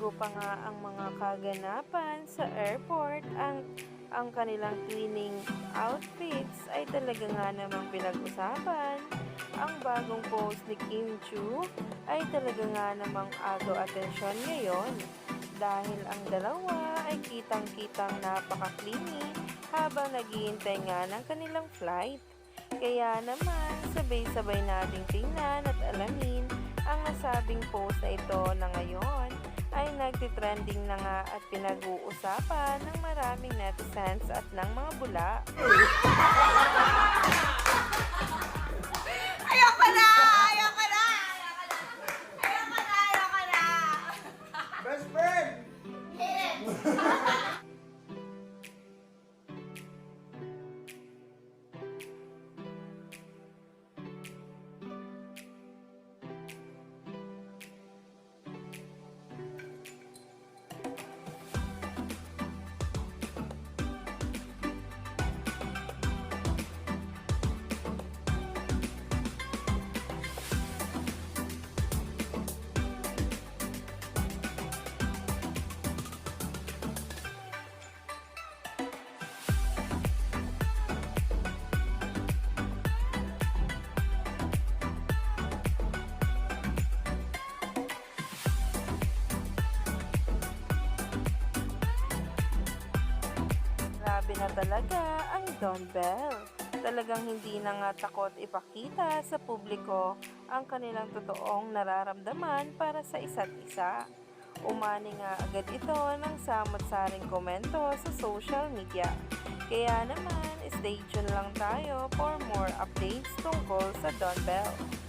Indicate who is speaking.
Speaker 1: Bago pa nga ang mga kaganapan sa airport, ang ang kanilang twinning outfits ay talaga nga namang pinag-usapan. Ang bagong post ni Kim Chu ay talaga nga namang agaw atensyon ngayon dahil ang dalawa ay kitang-kitang napaka-clingy habang naghihintay nga ng kanilang flight. Kaya naman, sabay-sabay nating tingnan at alamin nasabing post na ito na ngayon ay nagtitrending na nga at pinag-uusapan ng maraming netizens at ng mga bula. Grabe na talaga ang Don Bell. Talagang hindi na nga takot ipakita sa publiko ang kanilang totoong nararamdaman para sa isa't isa. Umani nga agad ito ng samot-saring komento sa social media. Kaya naman, stay tuned lang tayo for more updates tungkol sa Don Bell.